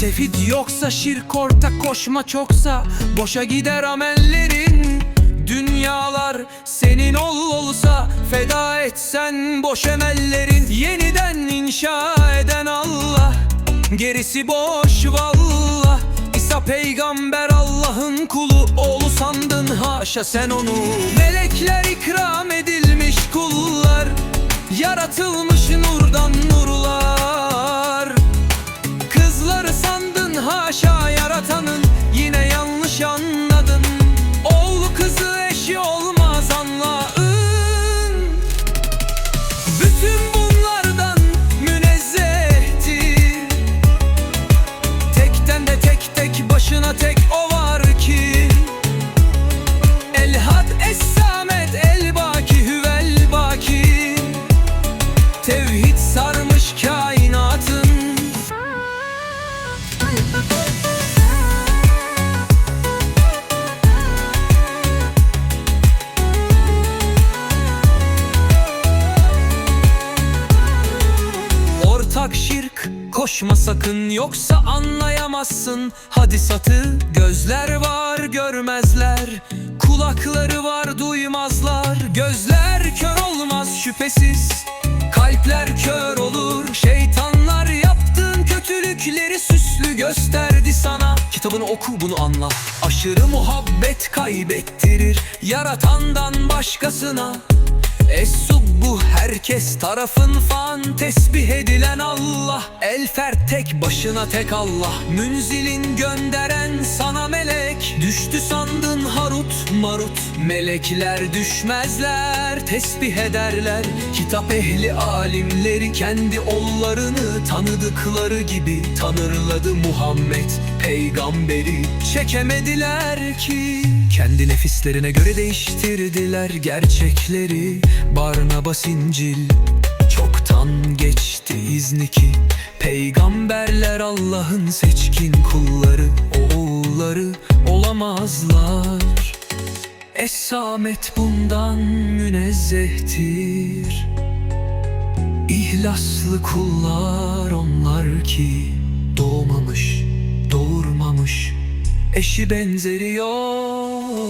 Tefit yoksa şirk ortak koşma çoksa Boşa gider amellerin. Dünyalar senin ol olsa Feda etsen boş emellerin. Yeniden inşa eden Allah Gerisi boş vallah İsa peygamber Allah'ın kulu Oğlu sandın haşa sen onu. Melekler ikram edilmiş kullar Yaratılmış nurdan Ortak şirk koşma sakın yoksa anlayamazsın. Hadi satı gözler var görmezler. Kulakları var duymazlar. Gözler kör olmaz şüphesiz. Kalpler kör olur. Şeytanlar yaptığın kötülükleri süslü gösterdi sana. Kitabını oku bunu anla. Aşırı muhabbet kaybettirir Yaratandan başkasına bu herkes tarafın fan. Tesbih edilen Allah El fert tek başına tek Allah. Münzilin gönderen sana melek Düştü sandın marut Melekler düşmezler Tesbih ederler. Kitap ehli alimleri Kendi ollarını tanıdıkları gibi Tanırladı Muhammed Peygamberi. Çekemediler ki kendi nefislerine göre değiştirdiler gerçekleri. Barnabas İncil Çoktan geçti izni ki Peygamberler Allah'ın seçkin kulları Oğulları olamazlar Esamet bundan münezzehtir. İhlaslı kullar onlar ki Doğmamış, doğurmamış Eşi benzeri yok